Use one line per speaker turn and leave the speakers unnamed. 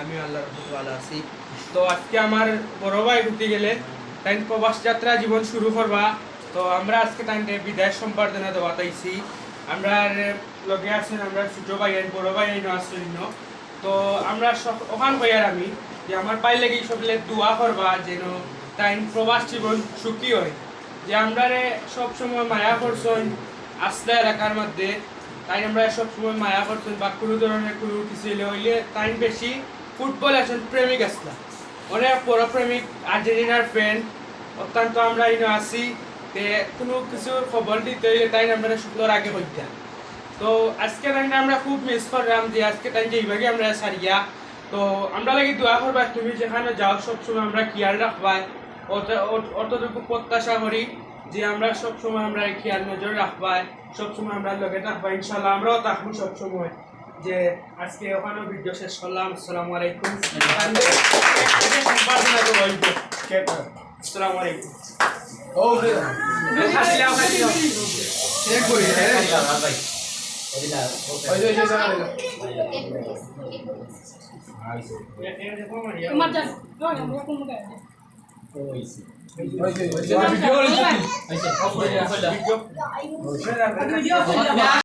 আমি আল্লাহর আছি। তো আজকে আমার গেলে, তাই প্রবাস যাত্রা জীবন শুরু করবা। তো আমরা আজকে তাইতে বিদায় সম্পাদনা দেওয়া তাইছি আমরা লগে আছেন আমরা ছোট ভাই আর বড় ভাই তো আমরা সব ওখান ভাইয়ার আমি, যে আমার পাই লাগি সকলে দোয়া করবা যেন তাই প্রবাস জীবন সুখী হয়। যে আমরা সব সময় মায়া করছেন আস্তে এলাকার মধ্যে। তাই আমরা সব সময় মায়া করছেন বা কোনো ধরনের কোনো কিছু হইলে তাই বেশি ফুটবল একজন প্রেমিক আসলাম অনেক বড় প্রেমিক, আর্জেন্টিনার ফ্যান অত্যন্ত আমরা ইনো আছি তে কোনো কিছুর খবর দিতে হইলে তাই আমরা শুক্লোর আগে হইতাম তো আজকে টাইমটা আমরা খুব মিস করলাম যে আজকে টাইম যে এইভাবে আমরা সারিয়া, তো আমরা লাগি দোয়া করবা, তুমি যেখানে যাও সবসময় আমরা খেয়াল রাখবা। অত- অত- অতটুকু প্রত্যাশা করি। যে আমরা সবসময় আমরা খেয়াল নজর রাখবা সবসময় আমরা লগে থাকবা ইনশাল্লাহ আমরাও থাকব সবসময়। যে আজকে ওখানেও ভিডিও শেষ করলাম, আসসালামু আলাইকুম। আসসালামু আলাইকুম।
তোমার যা হয় আমরা কোন গায়ে
ভিডিও